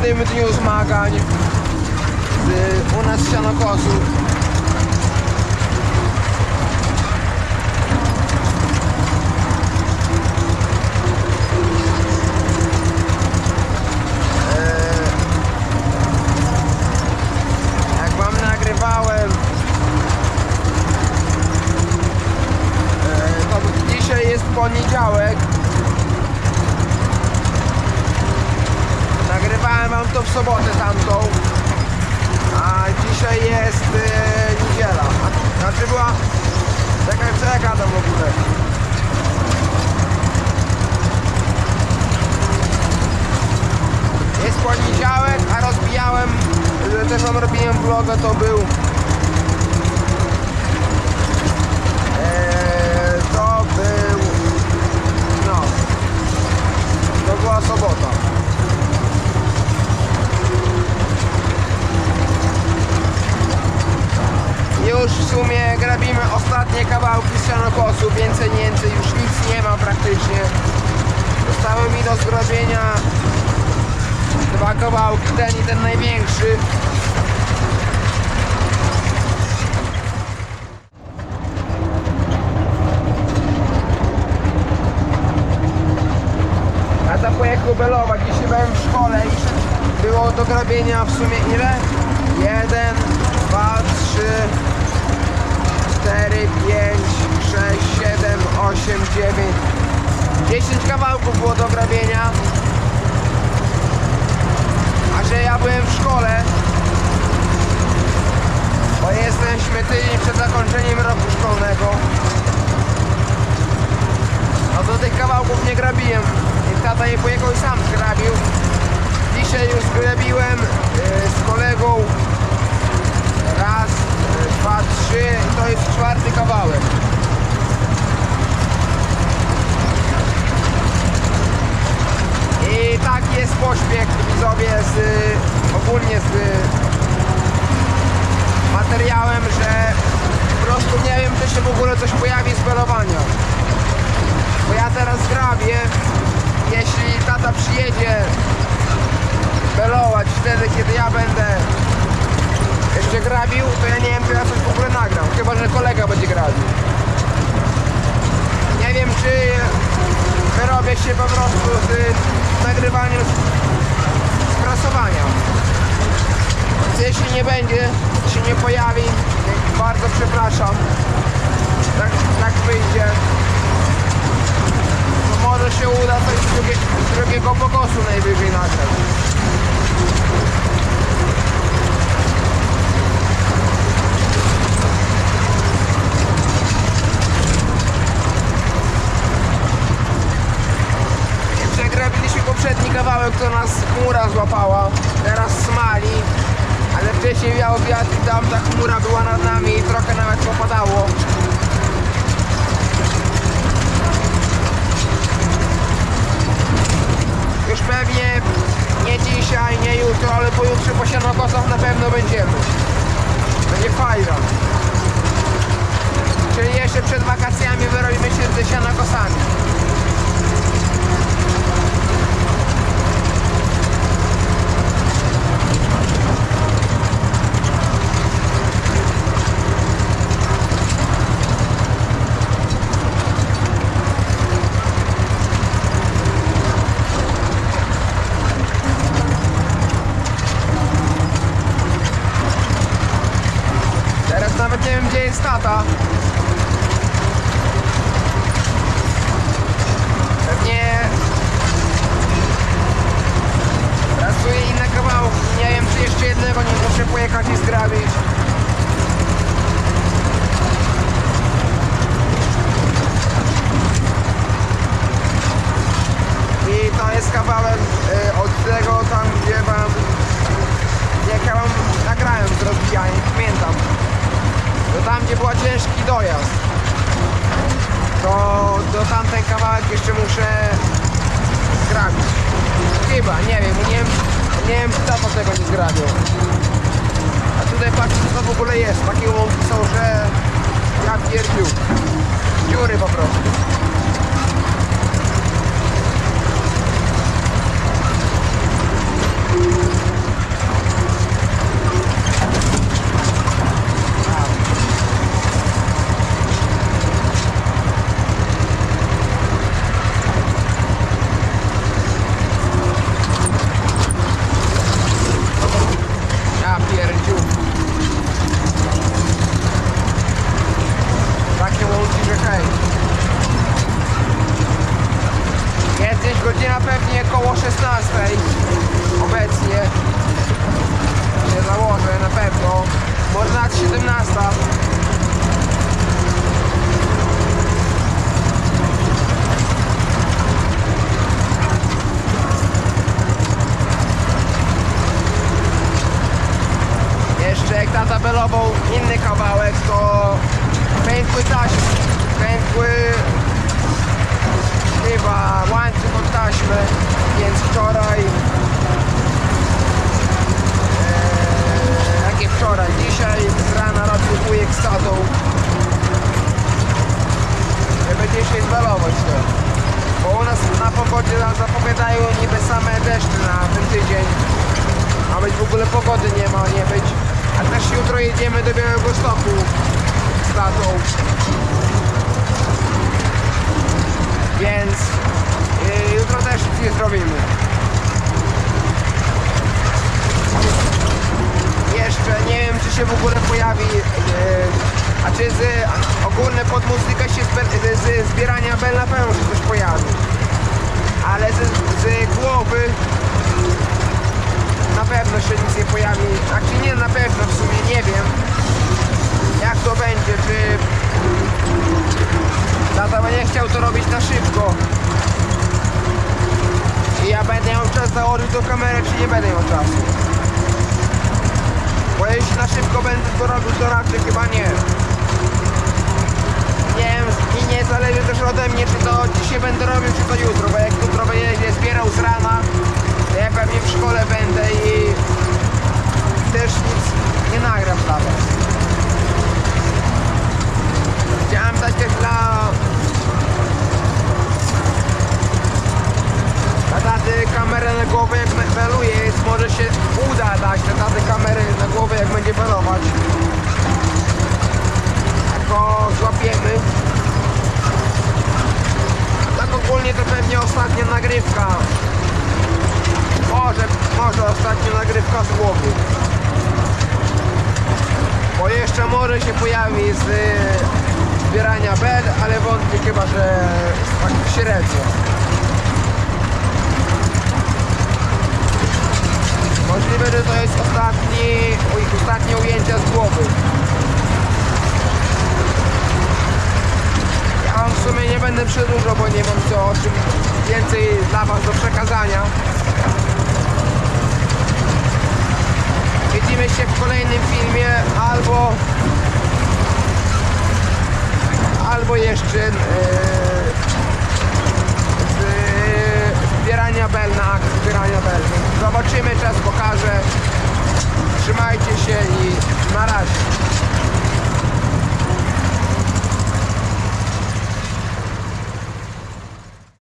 następnym dniu zmagań z, u nas Sianokosu. Jak wam nagrywałem e, to dzisiaj jest poniedziałek nagrywałem wam to w sobotę tamtą. A dzisiaj jest e, niedziela. Znaczy była czekaj co ja gadam w ogóle. Jest poniedziałek, a rozbijałem, że też wam robiłem vloga, to był Eee, to był no to była sobota już w sumie grabimy ostatnie z sianokosu, więcej więcej, już nic nie ma praktycznie. Zostały mi do zrobienia dwa kawałki, ten i ten największy. A to pojechał Belowa, dzisiaj byłem w szkole i było do grabienia w sumie ile? 1, 2, 3, 4, 5, 6, 7, 8, 9 10 kawałków było do grabienia A że ja byłem w szkole Bo jesteśmy tydzień przed zakończeniem roku szkolnego no to tych kawałków nie grabiłem. I tata je pojechał i sam zgrabił. Dzisiaj już grabiłem e, z kolegą raz, e, dwa, trzy. To jest czwarty kawałek. I tak jest pośpiech widzowie z ogólnie z materiałem, że po prostu nie wiem czy się w ogóle coś pojawi z belowania. Bo ja teraz grabię. Jeśli tata przyjedzie belować wtedy, kiedy ja będę jeszcze grabił, to ja nie wiem, czy ja coś w ogóle nagram. Chyba, że kolega będzie grabił. Nie wiem, czy wyrobię się po prostu z nagrywaniem prasowania. Jeśli nie będzie, się nie pojawi, bardzo przepraszam. Tak, tak wyjdzie to może się uda coś z, z drugiego pokosu najwyżej nagrać. To nas chmura złapała, teraz smali, ale wcześniej wiał wiatr i tam ta chmura była nad nami i trochę nawet popadało. Mata do tamten kawałek jeszcze muszę zgrabić. Chyba, nie wiem, nie wiem, nie wiem czy tata tego nie zgrabił. A tutaj patrzcie co to w ogóle jest. Takie łąki są, że ja pierdziu. Dziury po prostu. No, może nawet 17. Jeszcze jak tata belował inny kawałek, to 5 płytaśni. To bo u nas na pogodzie zapowiadają niby same deszcze na ten tydzień. A być w ogóle pogody nie ma, nie być. A też jutro jedziemy do Białego Stoku z tatą. Więc yy, jutro też nic nie zrobimy. Jeszcze nie wiem czy się w ogóle pojawi e, a czy z ogólne pod muzykę się z, z zbierania bel na pewno się coś pojawi? Ale z, z głowy na pewno się nic nie pojawi. Znaczy nie na pewno w sumie nie wiem jak to będzie czy tata będzie chciał to robić na szybko. I ja będę miał czas założyć tą kamerę czy nie będę miał czasu? Bo jeśli na szybko będę to robił, to raczej chyba nie. I nie zależy też ode mnie, czy to dzisiaj będę robił, czy to jutro, bo jak jutro będę zbierał z rana, to ja pewnie w szkole będę i też nic nie nagram dla was. Chciałem dać też dla na taty kamerę na głowę jak me- beluje, więc może się uda dać na taty kamerę na głowę jak będzie belować. Jak go złapiemy. A tak ogólnie to pewnie ostatnia nagrywka. Może, może ostatnia nagrywka z głowy. Bo jeszcze może się pojawi z y, zbierania bed, ale wątpię chyba, że tak średnio. Możliwe, że to jest ostatni, ostatnie ujęcia z głowy. Ja wam w sumie nie będę przedłużał, bo nie mam co o czym więcej dla was do przekazania. Widzimy się w kolejnym filmie albo albo jeszcze yy, z zbierania bel na akt zbierania bel. Zobaczymy, czas pokaże. Trzymajcie się i na razie.